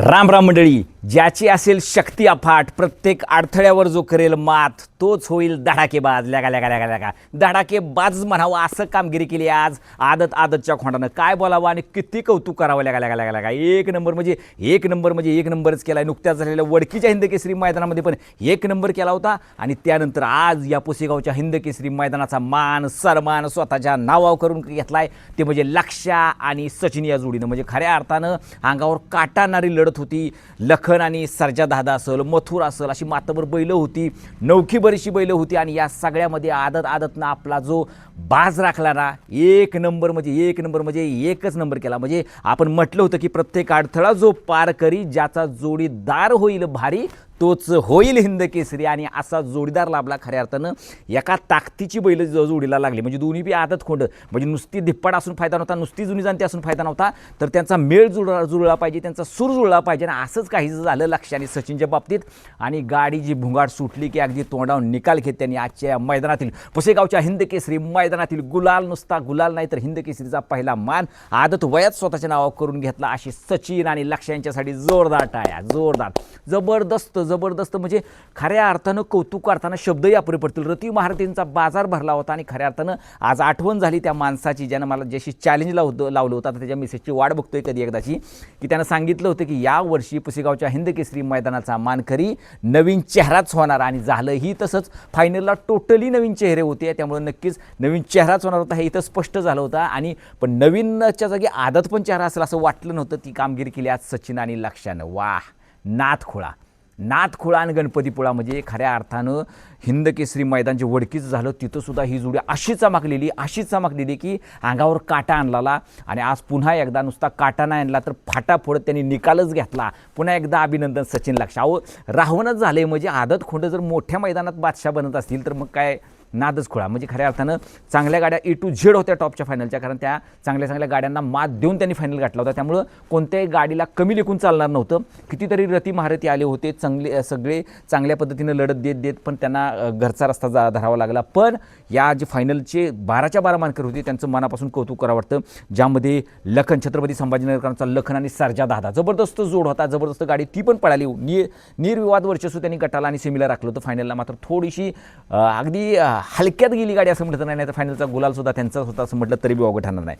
राम राम मंडळी. ज्याची असेल शक्ती अफाट प्रत्येक अडथळ्यावर जो करेल मात तोच होईल धडाकेबाज. लगा लगा लगा लगा. धडाकेबाज म्हणावं असं कामगिरी केली आज आदत आदतच्या खोंडानं. काय बोलावं आणि किती कौतुक करावं? लगा लगा लगा लगा. एक नंबर म्हणजे एक नंबर म्हणजे एक नंबरच केला नुकत्याच झालेल्या वडकीच्या हिंद केसरी मैदानामध्ये पण एक नंबर केला होता. आणि त्यानंतर आज या पुसेगावच्या हिंद केसरी मैदानाचा मान सन्मान स्वतःच्या नावावर करून घेतला आहे ते म्हणजे लक्षा आणि सचिन या जोडीनं. म्हणजे खऱ्या अर्थानं अंगावर काटाणारी लढत होती. लख लखन आणि सरजा दादा असेल मथुर असेल अशी मातबर बैलं होती. नौखी बरीचशी बैलं होती आणि या सगळ्यामध्ये आदत आदतनं आपला जो बाज राखला ना एक नंबर म्हणजे एक नंबर म्हणजे एकच नंबर केला. म्हणजे आपण म्हटलं होतं की प्रत्येक अडथळा जो पार करी ज्याचा जोडीदार होईल भारी तोच होईल हिंद केसरी आणि असा जोडीदार लाभला खऱ्या अर्थानं. एका ताकदीची बैल ज- जोडीला लागली. म्हणजे दोन्ही बी आदत खोंड. म्हणजे नुसती धिप्पाड असून फायदा नव्हता नुसती जुनी जाणती असून फायदा नव्हता. तर त्यांचा मेळ जुळ जुळला पाहिजे त्यांचा सूर जुळला पाहिजे आणि असंच काही झालं लक्षाने सचिनच्या बाबतीत. आणि गाडी जी भुंगाट सुटली की अगदी तोंडावर निकाल घेत त्यांनी आजच्या मैदानातील पुसेगावच्या हिंद केसरी मैदानातील गुलाल नुसता गुलाल नाही तर हिंद केसरीचा पहिला मान आदत वयात स्वतःच्या नावावर करून घेतला अशी सचिन आणि लक्ष यांच्यासाठी जोरदार टाळ्या जोरदार. जबरदस्त जबरदस्त म्हणजे खऱ्या अर्थानं कौतुक अर्थानं शब्दही अपुरे पडतील. रती महारतींचा बाजार भरला होता आणि खऱ्या अर्थानं आज आठवण झाली त्या माणसाची ज्यानं मला जशी चॅलेंज लावतो लावलं होतं. आता त्याच्या मेसेजची वाट बघतोय कधी एकदाची. की त्यानं सांगितलं होतं की या वर्षी पुसेगावच्या हिंद केसरी मैदानाचा मानकरी नवीन चेहराच होणार आणि झालंही तसंच फायनलला टोटली नवीन चेहरे होते. त्यामुळे नक्कीच नवीन चेहराच होणार होता हे इथं स्पष्ट झालं होतं. आणि पण नवीनच्या जागी आदत पण चेहरा असेल असं वाटलं नव्हतं. ती कामगिरी केली आज सचिन आणि लक्षानं. वा नाथ खोळा नाथखोळा आणि गणपतीपुळा म्हणजे खऱ्या अर्थानं हिंद केसरी मैदान झालं. तिथंसुद्धा ही जोडी अशी चमकलेली अशी चमकलेली की अंगावर काटा आणलाला आणि आज पुन्हा एकदा नुसता काटा नाही आणला तर फाटा फोडत त्यांनी निकालच घेतला. पुन्हा एकदा अभिनंदन सचिन लक्ष. अहो राहूनच झाले म्हणजे आदत खोंड जर मोठ्या मैदानात बादशाह बनत असतील तर मग काय नादच खुळा. म्हणजे खऱ्या अर्थानं चांगल्या गाड्या ए टू झेड होत्या टॉपच्या फायनलच्या कारण त्या चांगल्या चांगल्या गाड्यांना मात देऊन त्यांनी फायनल गाठला होता. त्यामुळं कोणत्याही गाडीला कमी लेखून चालणार नव्हतं. कितीतरी रती महारथी आले होते चांगले सगळे चांगल्या पद्धतीनं लढत देत देत पण त्यांना घरचा रस्ता जा धरावा लागला. पण या जे फायनलचे बाराच्या बारा मानकर होते त्यांचं मनापासून कौतुक करावं वाटतं. ज्यामध्ये लखन छत्रपती संभाजीनगरकरांचा लखन आणि सरजा दादा. जबरदस्त जोड होता जबरदस्त गाडी ती पण पळाली. नि निर्विवाद वर्चस्व त्यांनी गटाला आणि सेमीला राखलं होतं. फायनलला मात्र थोडीशी अगदी हलक्यात गेली गाडी असं म्हटलं तर नाही तर फायनलचा गुलालसुद्धा त्यांचाच होता असं म्हटलं तरी बी ठरणार नाही.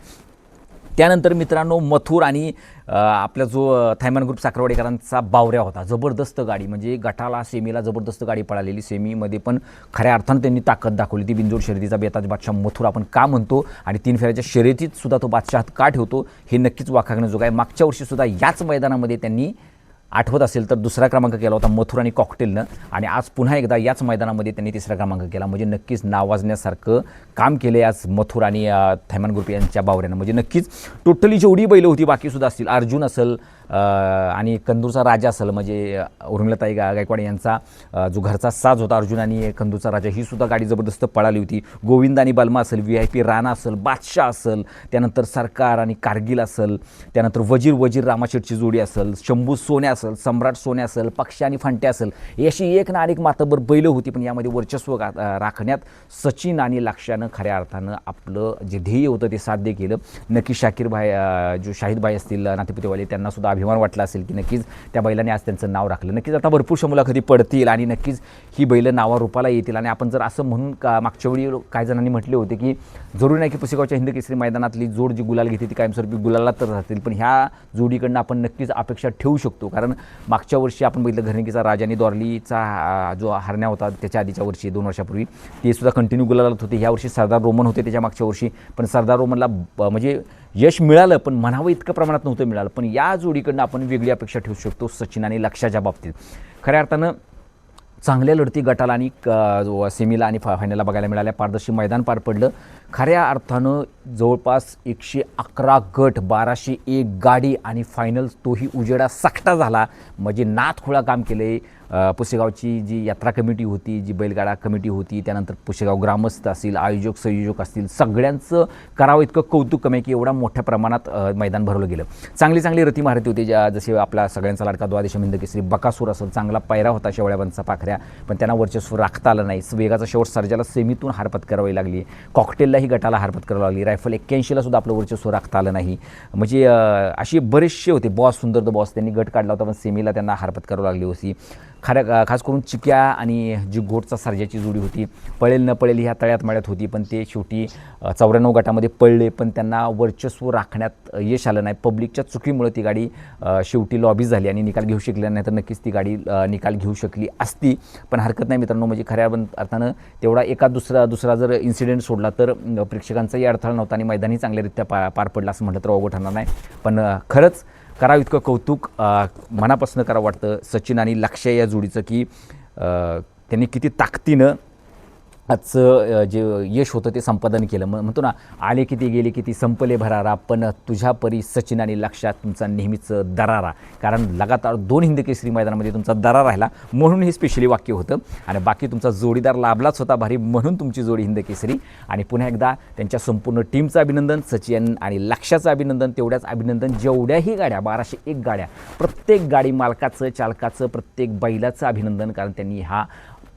त्यानंतर मित्रांनो मथुर आणि आपला जो थायमन थायमान ग्रुप साखरवाडीकरांचा बावऱ्या होता. जबरदस्त गाडी म्हणजे गटाला सेमीला जबरदस्त गाडी पळालेली. सेमीमध्ये पण खऱ्या अर्थानं त्यांनी ताकद दाखवली ती. बिंजोड शर्यतीचा बेताज बादशाह मथुर आपण का म्हणतो आणि तीन फेऱ्याच्या शर्यतीत सुद्धा तो बादशाह का ठेवतो हे नक्कीच वाखाणं आहे. मागच्या वर्षीसुद्धा याच मैदानामध्ये त्यांनी आठवत असेल तर दुसरा क्रमांक केला होता मथुर आणि कॉकटेलनं आणि आज पुन्हा एकदा याच मैदानामध्ये त्यांनी तिसरा क्रमांक केला. म्हणजे नक्कीच नावाजण्यासारखं काम केलं आज मथुर आणि थैमान ग्रुप यांच्या बावऱ्यानं. म्हणजे नक्कीच टोटली जेवढी बैलं होती बाकीसुद्धा असतील अर्जुन असेल आणि कंदूरचा राजा असेल म्हणजे उर्मिलाताई गा गायकवाड यांचा जो घरचा साज होता अर्जुन आणि कंदूरचा राजा ही सुद्धा गाडी जबरदस्त पळाली होती. गोविंद आणि बलमा असेल व्ही आय पी राणा असेल बादशाह असेल त्यानंतर सरकार आणि कारगिल असेल त्यानंतर वजीर वजीर रामाशेटची जोडी असेल शंभू सोन्या असेल सम्राट सोन्या असेल पक्षी आणि फांटे असेल याशी अशी एक ना अनेक मातबर बैलं होती पण यामध्ये वर्चस्व गा- राखण्यात सचिन आणि लक्ष्यानं खऱ्या अर्थानं आपलं जे ध्येय होतं ते साध्य केलं. नक्की शाकीर भाई जो शाहिद भाई असतील नातेपुतेवाले त्यांना सुद्धा अभिमान वाटला असेल की नक्कीच त्या बैलाने आज त्यांचं नाव राखलं. नक्कीच आता भरपूरशा मुलाखती पडतील आणि नक्कीच ही बैलं नावारूपाला येतील. आणि आपण जर असं म्हणून का मागच्या वेळी काही जणांनी म्हटले होते की जरुरी नाही की पुसेगावच्या हिंद केसरी मैदानातली जोड जी गुलाल घेते ती कायमस्वरूपी गुलाला तर राहतील पण ह्या जोडीकडनं आपण नक्कीच अपेक्षा ठेवू शकतो. कारण मागच्या वर्षी आपण बघितलं घरणकीचा राजाने दॉर्लीचा जो हरण्या होता त्याच्या आधीच्या वर्षी दोन वर्षापूर्वी ते सुद्धा कंटिन्यू गुलालात होते. ह्या वर्षी सरदार रोमन होते त्याच्या मागच्या वर्षी. पण सरदार रोमनला ब- म्हणजे यश मिळालं पण म्हणावं इतकं प्रमाणात नव्हतं मिळालं. पण या जोडीकडनं आपण वेगळी अपेक्षा ठेवू शकतो सचिन आणि लक्षाच्या बाबतीत. खऱ्या अर्थानं चांगल्या लढती गटाला आणि क- सेमीला आणि फा फायनलला बघायला मिळाल्या. पारदर्शी मैदान पार पडलं. खऱ्या अर्थानं जवळपास एकशे अकरा गट बाराशे एक गाडी आणि फायनल तोही उजेडा सकटा झाला. म्हणजे नाथखोळा काम केलं. आहे पुसेगावची जी यात्रा कमिटी होती जी बैलगाडा कमिटी होती त्यानंतर पुसेगाव ग्रामस्थ असतील आयोजक संयोजक असतील सगळ्यांचं करावं इतकं कौतुक कमी आहे की एवढा मोठ्या प्रमाणात मैदान भरवलं गेलं. चांगली चांगली रती महारती होती ज्या जसे आपला सगळ्यांचा लाडका द्वादश मिंद केसरी बकासूर असेल चांगला पायरा होता शेवळ्याबांचा पाखऱ्या पण त्यांना वर्चस्व राखता आलं नाही. वेगाचा शेवट सर्जाला सेमीतून हारपत करावी लागली. कॉकटेललाही गटाला हरपत करावी लागली रायफल एक्क्याऐंशीला सुद्धा आपलं वर्चस्व राखता आलं नाही. म्हणजे असे बरेचसे होते. बॉस सुंदर द बॉस त्यांनी गट काढला होता पण सेमीला त्यांना हरपत करावं लागली होती. खऱ्या खास करून चिक्या आणि जी घोटचा सर्जाची जोडी होती पळेल न पळेल ह्या तळ्यात मळ्यात होती पण ते शेवटी चौऱ्याण्णव गटामध्ये पळले पण त्यांना वर्चस्व राखण्यात यश आलं नाही. पब्लिकच्या चुकीमुळे ती गाडी शेवटी लॉबी झाली आणि निकाल घेऊ शकली नाही तर नक्कीच ती गाडी निकाल घेऊ शकली असती. पण हरकत नाही मित्रांनो म्हणजे खऱ्या पण अर्थानं तेवढा एका दुसरा दुसरा जर इन्सिडेंट सोडला तर प्रेक्षकांचाही अडथळा नव्हता आणि मैदानी चांगल्यारीत्या पा पार पडला असं म्हटलं तर अवघड ठरणार नाही. पण खरंच करावं इतकं कौतुक मनापासून करावं वाटतं सचिन आणि लक्ष्य या जोडीचं की त्यांनी किती ताकदीनं आजचं जे यश होतं ते संपादन केलं. मग म्हणतो ना आले किती गेले किती संपले भरारा पण तुझ्या परी सचिन आणि लक्षात तुमचा नेहमीच दरारा. कारण लगातार दोन हिंद केसरी मैदानामध्ये तुमचा दरार राहिला. म्हणून हे स्पेशली वाक्य होतं. आणि बाकी तुमचा जोडीदार लाभलाच होता भारी म्हणून तुमची जोडी हिंद केसरी. आणि पुन्हा एकदा त्यांच्या संपूर्ण टीमचं अभिनंदन सचिन आणि लक्षाचं अभिनंदन तेवढ्याच अभिनंदन जेवढ्याही गाड्या बाराशे एक गाड्या प्रत्येक गाडी मालकाचं चालकाचं प्रत्येक बैलाचं अभिनंदन कारण त्यांनी हा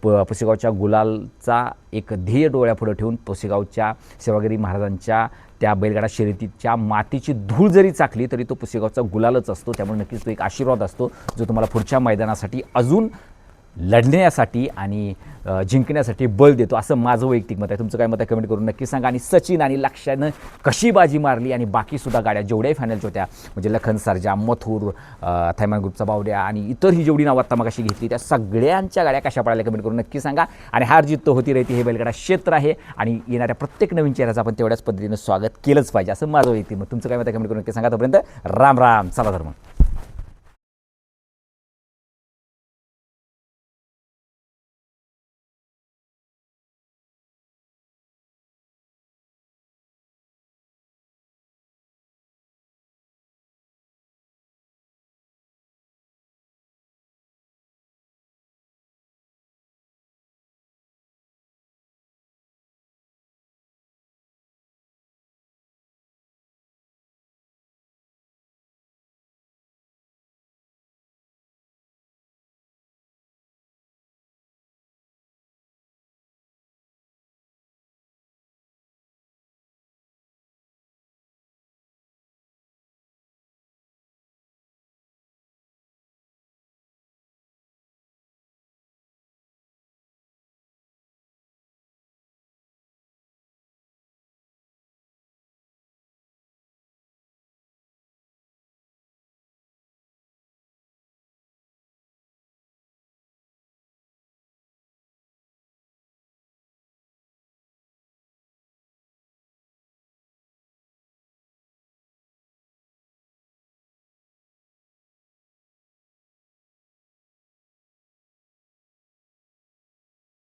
प पुसेगावच्या गुलालचा एक ध्येय डोळ्यापुढं ठेवून पुसेगावच्या सेवागिरी महाराजांच्या त्या बैलगाडा शर्यतीच्या मातीची धूळ जरी चाकली तरी तो पुसेगावचा गुलालच असतो. त्यामुळे नक्कीच तो एक आशीर्वाद असतो जो तुम्हाला पुढच्या मैदानासाठी अजून लढण्यासाठी आणि जिंकण्यासाठी बल देतो. असं माझं वैयक्तिक मत आहे. तुमचं काय मत आहे? कमेंट करून नक्की सांगा. आणि सचिन आणि लक्ष्यानं कशी बाजी मारली? आणि बाकीसुद्धा गाड्या जेवढ्याही फायनलच्या होत्या म्हणजे लखन सरजा मथुर थैमान ग्रुपचा बावड्या आणि इतर ही जेवढी नावं आत्ता मगाशी घेतली त्या सगळ्यांच्या गाड्या कशा पडायला कमेंट करून नक्की सांगा. आणि हार जित होती रहती हे बैलगाडा क्षेत्र आहे. आणि येणाऱ्या प्रत्येक नवीन चेहऱ्याचं आपण तेवढ्याच पद्धतीनं स्वागत केलंच पाहिजे असं माझं वैयक्तिक मत. तुमचं काय मत आहे? कमेंट करून नक्की सांगा. तोपर्यंत राम राम. चला धर्म